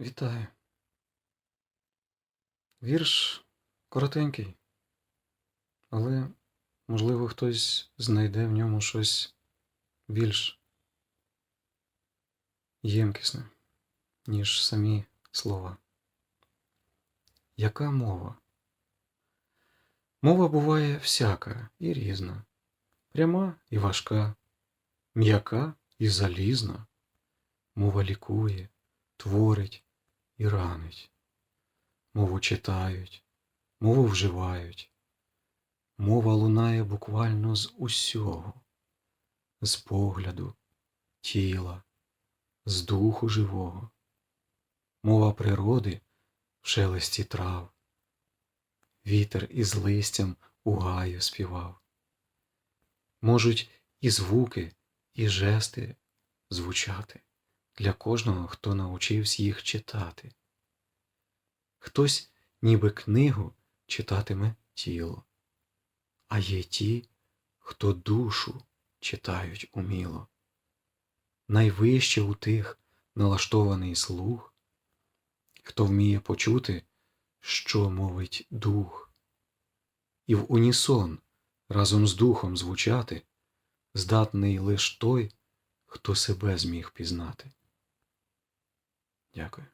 Вітаю. Вірш коротенький, але, можливо, хтось знайде в ньому щось більш ємкісне, ніж самі слова. Яка мова? Мова буває всяка і різна, пряма і важка, м'яка і залізна. Мова лікує, творить і ранить. Мову читають, мову вживають. Мова лунає буквально з усього, з погляду, тіла, з духу живого. Мова природи в шелесті трав. Вітер із листям у гаю співав. Можуть і звуки, і жести звучати для кожного, хто навчився їх читати. Хтось, ніби книгу, читатиме тіло, а є ті, хто душу читають уміло. Найвище у тих налаштований слух, хто вміє почути, що мовить дух, і в унісон разом з духом звучати, здатний лиш той, хто себе зміг пізнати. Дякую.